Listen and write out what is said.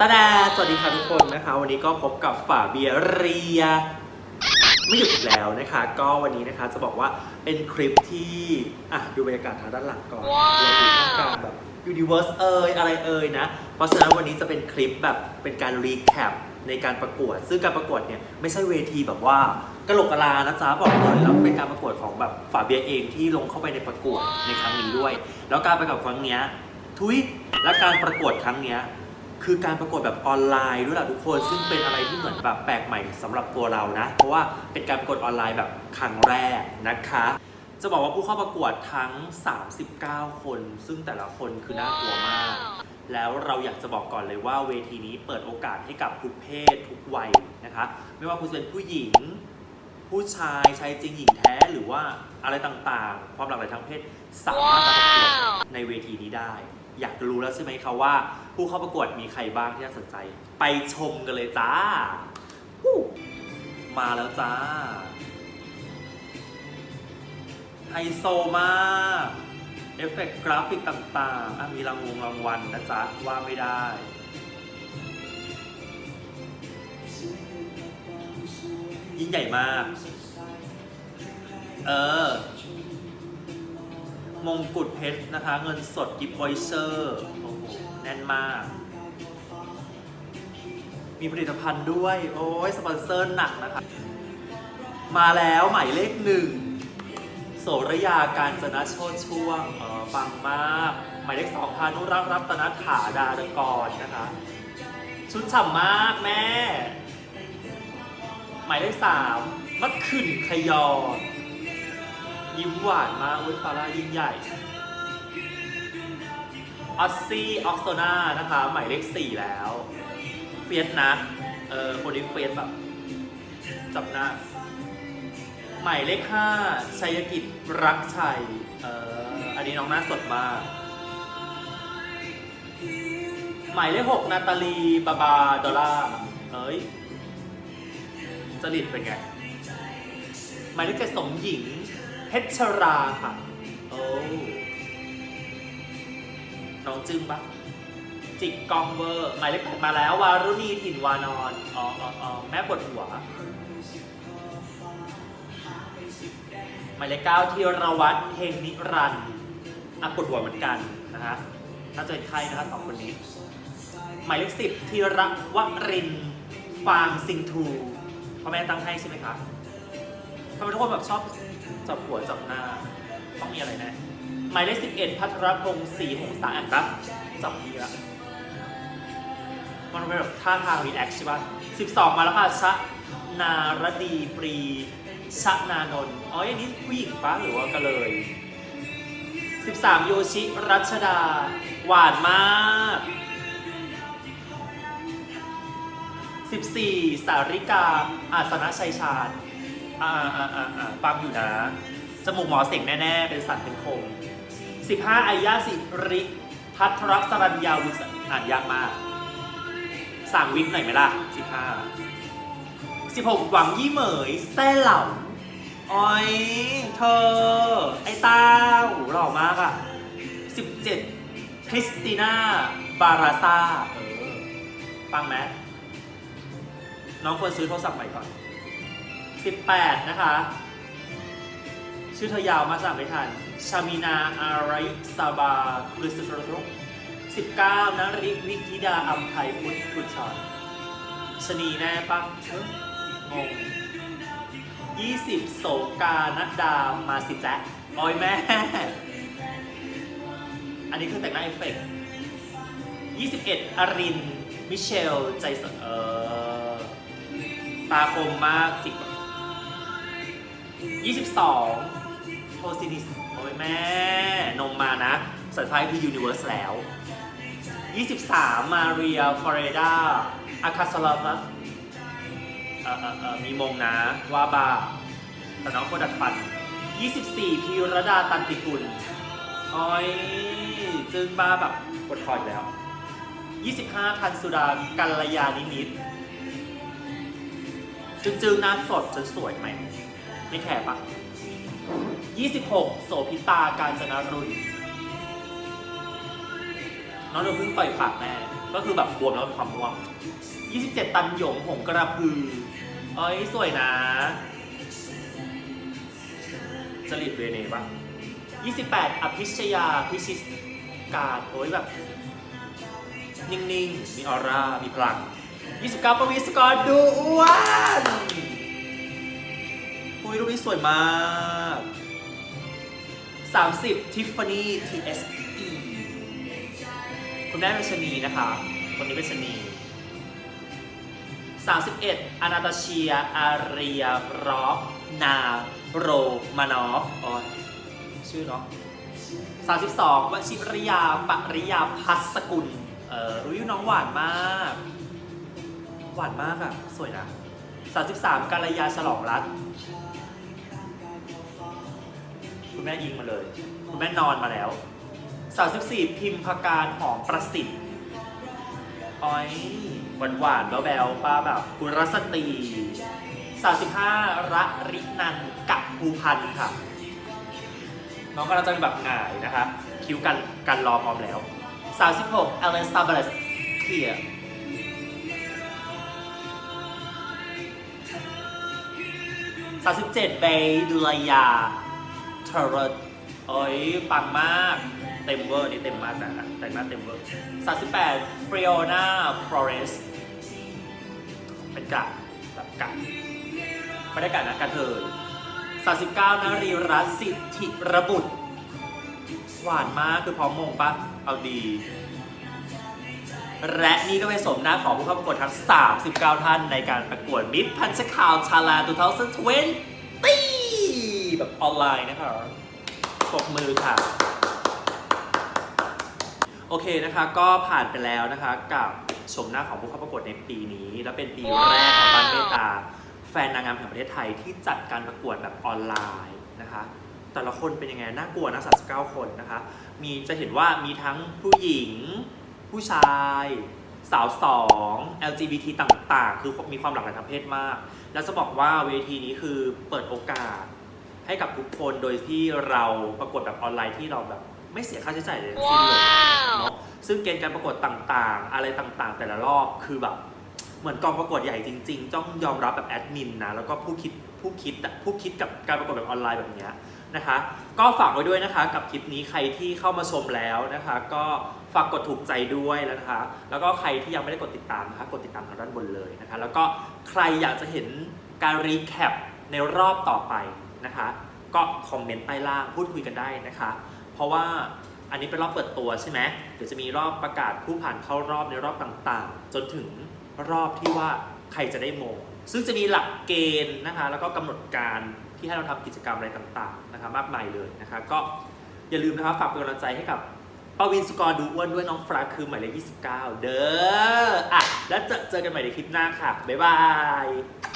ตาดาสวัสดีค่ะทุกคนนะคะ วันนี้ก็พบกับฝาเบียร์เรีย ไม่หยุดอีกแล้วนะคะ ก็วันนี้นะคะจะบอกว่าเป็นคลิปที่อะดูบรรยากาศทางด้านหลังก่อนว้าวเราอยู่ท่ามกลางแบบ Universe เอ่ยอะไรเอ่ยนะ เพราะฉะนั้นวันนี้จะเป็นคลิปแบบเป็นการรีแคปในการประกวด ซึ่งการประกวดเนี่ยไม่ใช่เวทีแบบว่ากระโหลกกะลานะจ๊ะบอกเลยแล้วเป็นการประกวดของแบบฝาเบียร์เองที่ลงเข้าไปในประกวดในครั้งนี้ด้วย แล้วการประกวดครั้งเนี้ยทุยและการประกวดครั้งเนี้ย คือการประกวดแบบออนไลน์ด้วยล่ะทุกคน ซึ่งเป็นอะไรที่เหมือนแบบแปลกใหม่สำหรับตัวเรานะ เพราะว่าเป็นการประกวดออนไลน์แบบครั้งแรกนะคะ จะบอกว่าผู้เข้าประกวดทั้ง 39 คน ซึ่งแต่ละคนคือน่ากลัวมาก แล้วเราอยากจะบอกก่อนเลยว่าเวทีนี้เปิดโอกาสให้กับทุกเพศทุกวัยนะคะ ไม่ว่าคุณจะเป็นผู้หญิง ผู้ชายชายจริงหญิงแท้หรือว่าอะไรต่างๆ ความหลากหลายทางเพศสามารถมาประกวดว้าวในเวทีนี้ได้ อยากรู้แล้วใช่ไหมคะว่า ผู้เข้าประกวดมีใครบ้างที่น่าสนใจ ไปชมกันเลยจ้า มาแล้วจ้า ไฮโซมาก เอฟเฟกต์กราฟิกต่างๆ มีรางวงรางวัลนะจ๊ะ ว่าไม่ได้ยิ่งใหญ่มาก เออ มงกุฎเพชรนะคะ เงินสดกิฟต์วอยเชอร์ แน่นมาก มีผลิตภัณฑ์ด้วย โอ้ยสปอนเซอร์หนักนะคะ มาแล้วหมายเลขหนึ่งโสระยาการจนะโชดช่วงเออฟังมาก หมายเลขสองพานุรักษ์รัตนถาดารกรนะคะ ชุดฉ่ำมากแม่ หมายเลขสามมะขึ้นขยอ ยิ้มหวานมากอุ้ยฟาร่ายิ่งใหญ่ ออสซี่ออกโซนานะคะ หมายเลขสี่แล้ว เฟียสนะ เออคนนี้เฟียสแบบ จับหน้า หมายเลขห้าชัยกิจรักชัย เอออันนี้น้องหน้าสดมาก หมายเลขหกนาตาลีบาบาดอลล่าเอ้ยจริตเป็นไง หมายเลขเจ็ดสมหญิงเพชรราค่ะ โอ้ น้องจึงปะจิกกองเวอร์หมายเลขแปดมาแล้ว วารุณีถิ่นวานอนอ๋ออ๋ออ๋อแม่ปวดหัวหมายเลขเก้าธีรวัตรเฮงนิรันดร์อะปวดหัวเหมือนกันนะฮะน่าจะเป็นใครนะคะสองคนนี้ หมายเลขสิบธีรวรินทร์ฟางซิงทูพ่อแม่ตั้งให้ใช่ไหมคะทำไมทุกคนแบบชอบจับหัวจับหน้า ต้องมีอะไรแน่ หมายเลขสิบเอ็ดพัทรพงศ์ศรีหงสาอ่านปะจับดีละมันเป็นแบบท่าทางรีแอคใช่ปะสิบสองมาแล้วค่ะชะนารดีปรีชะนานนท์อ๋ออย่างนี้ผู้หญิงปะหรือว่ากะเลย 13 โยชิรัชดา หวานมาก 14 สาริกา อาสนะชัยชาญอ่าอ่าอ่าอ่าปังอยู่นะจมูกหมอเสียงแน่ ๆ เป็นสัตว์เป็นคง 15อายาสิริพัทรสรัญญาวิสอ่านยากมากสั่งวิกหน่อยไหมล่ะ 15 16 หวังยี่เหมยแซ่เหล่าอ้อยเธอ ไอ้ตาหล่อมากอะ 17 คริสติน่า บาราซาเออฟังไหมน้องควรซื้อโทรศัพท์ใหม่ก่อน 18 นะคะ ชื่อเธอยาวมากจำไม่ทัน ชามินาอาริซาบาคริสโตโร19นริวิธิดาอัมไพพุทธกุชรชนีแน่ปะเอ้งง20โสกานัดดามาสิแจ๊ะโอ้ยแม่ อันนี้คือแต่งหน้าเอฟเฟกต์21อริน มิเชล ใจสดเออตาคมมากจิก22โทซินิส แม่นมมานะสัญชาติคือยูนิเวอร์สแล้ว 23 มาเรียฟอเรดาอาคาสลาพัสเออเออเออมีมงนะวาบาแต่น้องคนดัดฟัน 24 พีรดาตันติกุลอ้อยจึงบ้าแบบกดคอยแล้ว 25 ทันสุดากัลยานิมิตรจึงจึงๆหน้าสดจนสวยไหม ไม่แคร์ปะ 26 โสพิตาการจนรุณน้องเดี๋ยวเพิ่งปล่อยปากแม่ก็คือแบบบวมแล้วก็มีความม่วง 27 ตันหยงหงกระพือเอ้ยสวยนะจริตเวเนปะ28 อภิชยาพิชิตการโอ้ยแบบ นิ่งๆ มีออร่า มีพลัง 29ปวีสกรดูอ้วนอุ้ยรูปนี้สวยมาก 30ทิฟฟานี่ TSE คุณแม่เป็นชะนีนะคะ คนนี้เป็นชะนี 31อนาตาเชีย อารียรอฟนาโรมานอฟอ๋อชื่อเนาะ32วชิริยาปริยาพัสกุล เอออุ้ยน้องหวานมาก หวานมากอะสวยนะ 33กาลยาฉลองรัต คุณแม่ยิงมาเลย คุณแม่นอนมาแล้ว34พิมพ์พการหอมประสิทธิ์อ้อยหวานหวานๆแบวๆป้าแบบกุรสตรี35ระรินันกับภูพันธ์ค่ะ น้องก็จะเป็นแบบหงายนะคะ คิ้วกันกันรอพร้อมแล้ว36อเลซาเบธเคียร์37เบย์ดุลยา เทอร์เอ้ย ปังมาก เต็มเวอร์นี่เต็มมากนะแต่งหน้าเต็มเวอร์38ฟริโอนาฟลอเรสเป็นกะแบบกะไม่ได้กะนะกะเทย39นารีรัตสิทธิระบุตร หวานมากคือพร้อมมงปะเอาดี และนี่ก็เป็นสมหน้าของผู้เข้าประกวดทั้ง 39 ท่านในการประกวดมิดพันชข่าวชาลา2020 แบบออนไลน์นะคะปรบมือค่ะ โอเคนะคะก็ผ่านไปแล้วนะคะกับชมหน้าของผู้เข้าประกวดในปีนี้ และเป็นปีแรกของบ้านเมตตา แฟนนางงามแห่งประเทศไทยที่จัดการประกวดแบบออนไลน์นะคะ แต่ละคนเป็นยังไงน่ากลัวนะ39 คนนะคะ มีจะเห็นว่ามีทั้งผู้หญิง ผู้ชาย สาวสอง LGBT ต่างๆ คือมีความหลากหลายทางเพศมาก แล้วจะบอกว่าเวทีนี้คือเปิดโอกาส ให้กับทุกคนโดยที่เราประกวดแบบออนไลน์ที่เราแบบไม่เสียค่าใช้จ่ายเลยทั้งสิ้นเลยเนาะซึ่งเกณฑ์การประกวดต่างๆ อะไรต่างๆ แต่ละรอบคือแบบเหมือนกองประกวดใหญ่จริงๆ ต้องยอมรับแบบแอดมินนะแล้วก็ผู้คิดผู้คิดอะผู้คิดกับการประกวดแบบออนไลน์แบบเนี้ยนะคะก็ฝากไว้ด้วยนะคะกับคลิปนี้ใครที่เข้ามาชมแล้วนะคะ ก็ฝากกดถูกใจด้วยนะคะ แล้วก็ใครที่ยังไม่ได้กดติดตามนะคะกดติดตามทางด้านบนเลยนะคะ แล้วก็ใครอยากจะเห็นการรีแคปในรอบต่อไป นะคะ ก็คอมเมนต์ใต้ล่างพูดคุยกันได้นะคะ เพราะว่าอันนี้เป็นรอบเปิดตัวใช่ไหมเดี๋ยวจะมีรอบประกาศผู้ผ่านเข้ารอบในรอบต่างๆ จนถึงรอบที่ว่าใครจะได้โมง ซึ่งจะมีหลักเกณฑ์นะคะ แล้วก็กำหนดการที่ให้เราทำกิจกรรมอะไรต่างๆนะคะมากมายเลยนะคะ ก็อย่าลืมนะคะฝากเป็นกำลังใจให้กับปวินสกอร์ดูอ้วนด้วยน้องฟราคือหมายเลข29 เด้ออะแล้วเจอเจอกันใหม่ในคลิปหน้าค่ะ บ๊ายบาย